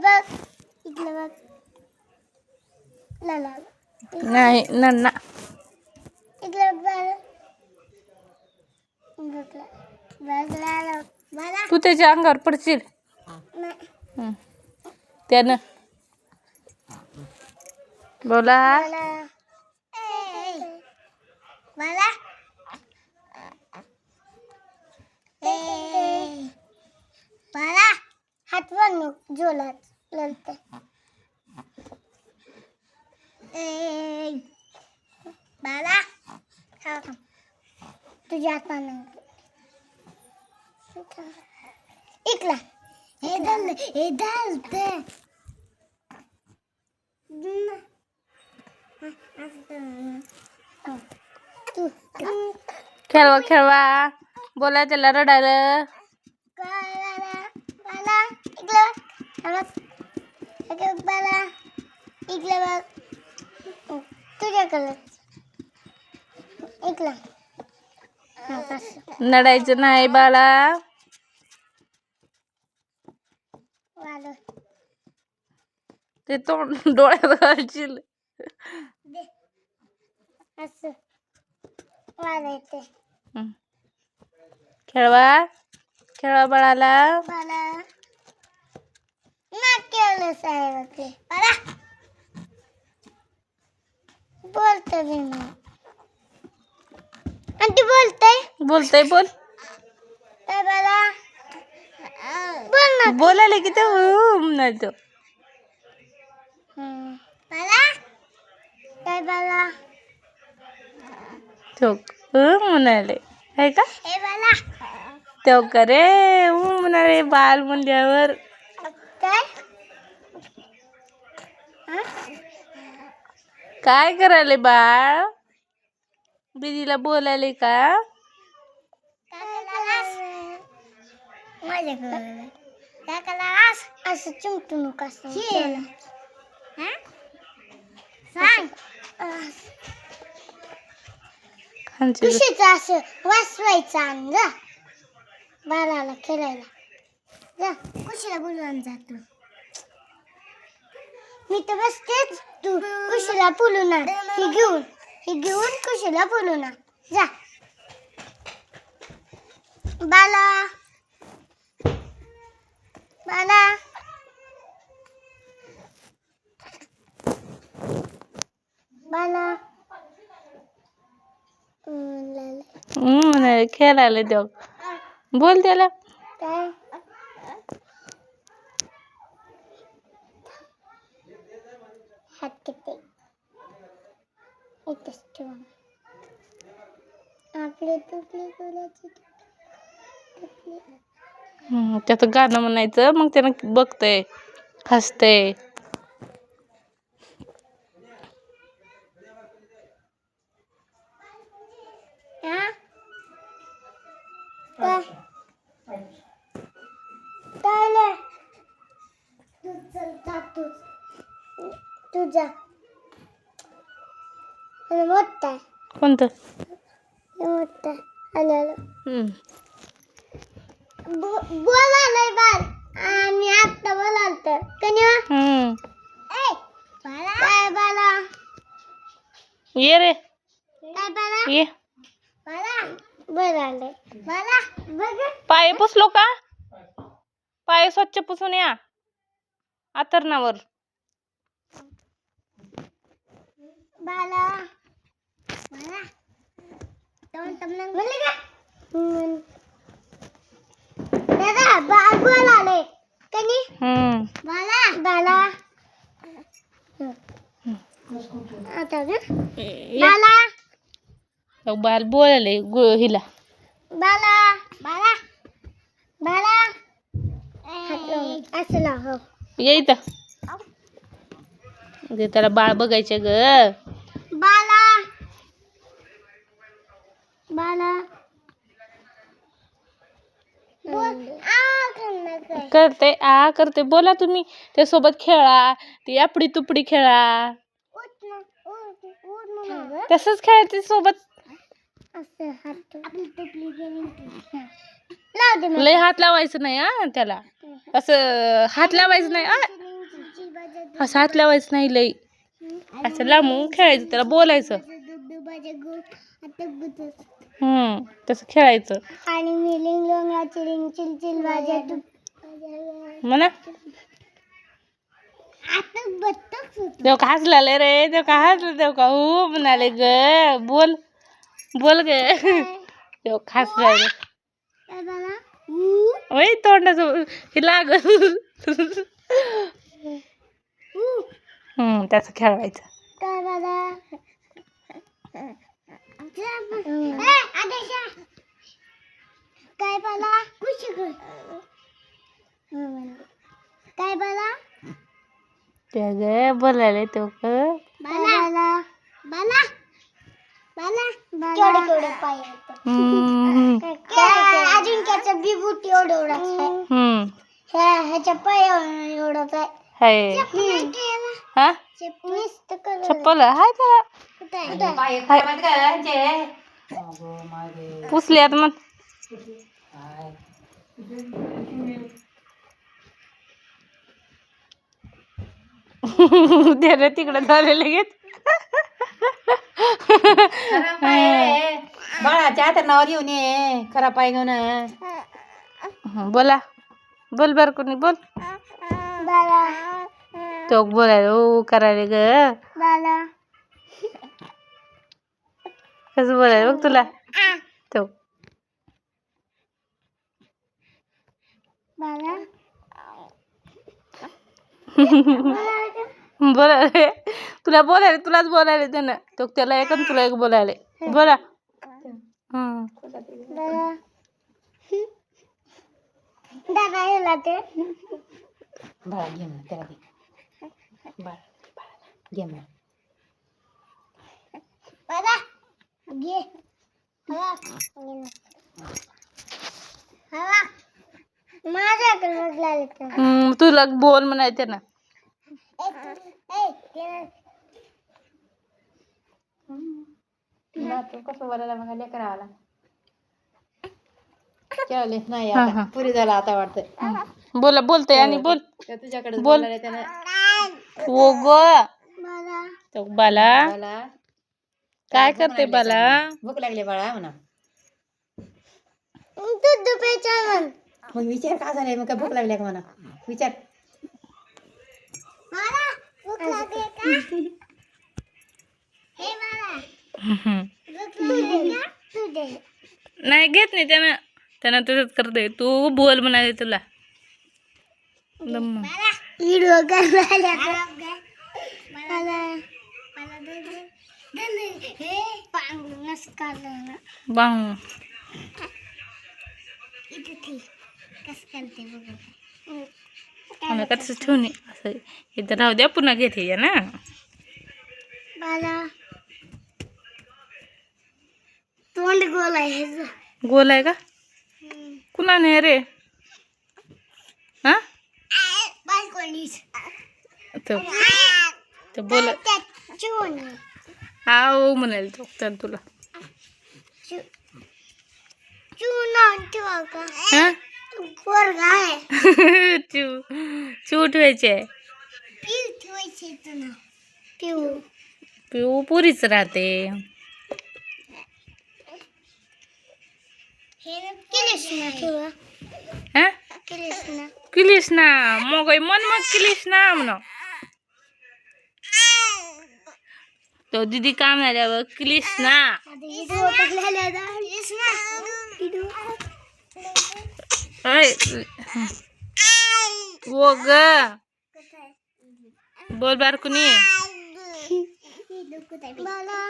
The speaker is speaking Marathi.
बघ. इकडे बघ. लाला नाही नन्ना इकडे बघ तू त्याच्या अंगावर पडशील. त्यानं. बोला. मला हात जोलात मला थांब, थांब. तुझ्या हातानं इकला हे दल हे दलते तू खेळवा खेळवा बोला त्याला रडायला बाला बाला इकडे बघ इकडे बघ. बाला इकडे बघ तुझ्याकडे इकडे असं. नडायचं नाही बाळा. ते तोंड डोळ्यात घालशील. खेळवा. खेळवा बाळाला. केलं साहेब ते बाला बोलतो मी. मग. आणि ती बोलतय? बोलतय बोल. काय बाला बोल ना. बोलायला की ते उम नाही तो हम्म. बाला काय बाला तो उम म्हणाले. आहे का? हे बाला तो करे उम म्हणाले बाल म्हणल्यावर काय? काय करायले बाळ? दीदीला बोलायले का? असं चिमटू नको सांग. खुशीचं असं वाचवायचं आण जा. बाळाला खेळायला. जा. खुशीला बोलवून जातो मी तर बसतेच तू. खुशीला बोलून आण ही घेऊन. ही घेऊन खुशीला बोलून आण जा. बाला. बाला. बाला. खेळायला देव. बोल त्याला. काय? इथेच ठेवा आपले तुपले गुलाची तुपले हम्म, त्याचं गाणं म्हणायचं मग त्यानं बघतय हसतय. हा? काय काय नाही तू चल जातोच तुझा. मोठा आहे. कोणतं? मोठा आलं आलं. हम्म. बो- बोलायलंय बाल आम्ही आता बोलालतो. कनी हम्म. ए बाला काय बाला ये रे. काय बाला ये. बाला बोलायलंय. बाला बघ. पाय पुसलो का? पाय स्वच्छ पुसून या. आतरणावर. बाला बाला दोन तमनं म्हणले का म्हण. दादा बाल बोलायलंय कनी हम्म. बाला बाला आता ग ये. बाला हो, बाल बोलायले गु- हिला बाला बाला बाला हात लावून. असं लाव हो ये इथं ते त्याला बाळ बघायचे ग बाला बाला करते आ करते. बोला तुम्ही त्यासोबत खेळा ती आपडी तुपडी खेळा. तसंच खेळायचे सोबत. हात लय हात लावायचं नाही हा त्याला. असं हात लावायचं नाही असं हात लावायचं नाही लई असं लांबून खेळायचं त्याला बोलायचं. हम्म तसं खेळायचं. आणि मी लिंग लोंगा चिलिंग चिल चिल वाजा तू म्हणा देव का हसलाले रे? देव का हसलं? देव का? हो म्हणाले ग. बोल. बोल ग. देव बाळा ऊ ओय तोंडाचं हे लाग हम्म त्याचं खेळवायचं. काय बाळा ए, खुश कर काय त्या ग बोलायला तो ग बाला। बाला। बाला। केवढे केवढे पाय आहेत. हम्म। काय अजून त्याचं बिबूट एवढं एवढाच आहे हम्म। ह्या ह्याच्या पाय एवढंच आहे हाय हम्म. हा। नुसतं कलर। चप्पल हाय त्याला? कुठं आहे? पुसल्यात मग त्याला तिकडे झालेलं घेत बाळाच्या हातात नावावर येऊन ये खरा पाय घेऊन. बोला. बोल बर कोणी बोल बाला. तो बोलायला ओ करायला ग. कसं बोलायला बघ तुला. तो. बाला बोलायला. तुला बोलायला तुलाच बोलायला त्यानं तो त्याला एक आणि तुला एक बोलायला. बोला. बाळा घे म्हणा त्याला बाळा घे म्हणा. घे. तुला बोल म्हणाय त्यानं. तुला तो कसं बोलायला मग लेकरावाला जेवलेच नाही हा, आता. हा. पुरी झाला आता वाटतं बोला बोलतय आणि बोल. त्या तुझ्याकडे बोल. त्यानं. ओ ग तो बाला. काय करते बाला? भूक लागली बाळा म्हणा. मग विचार का झालाय? मग काय भूक लागली का म्हणा? विचार मला भूक लागली का हे मला हं. भूक लागली का तू दे नाही घेत नाही त्यानं. त्यानं तसंच करते तू बोल म्हणाले तुला. बांग इथे ठीक करते बघू मला का तसं ठेवून. असं इथं राहू द्या पुन्हा घेते या ना. तोंड गोल आहे. गोल आहे का? कुणा नाही रे? हा? बालकोणीच. तो तो बोल. ये. आव म्हणाल तो तर तुला. हा? चिव ठेवायचे पिऊ ठेवायचे इथं ना पिऊ. पिऊ पुरीच राहते. हे ना केलेस ना ठेवा हा? केलेस ना. किलीस ना मग वो ग बोल बार कुणी बाला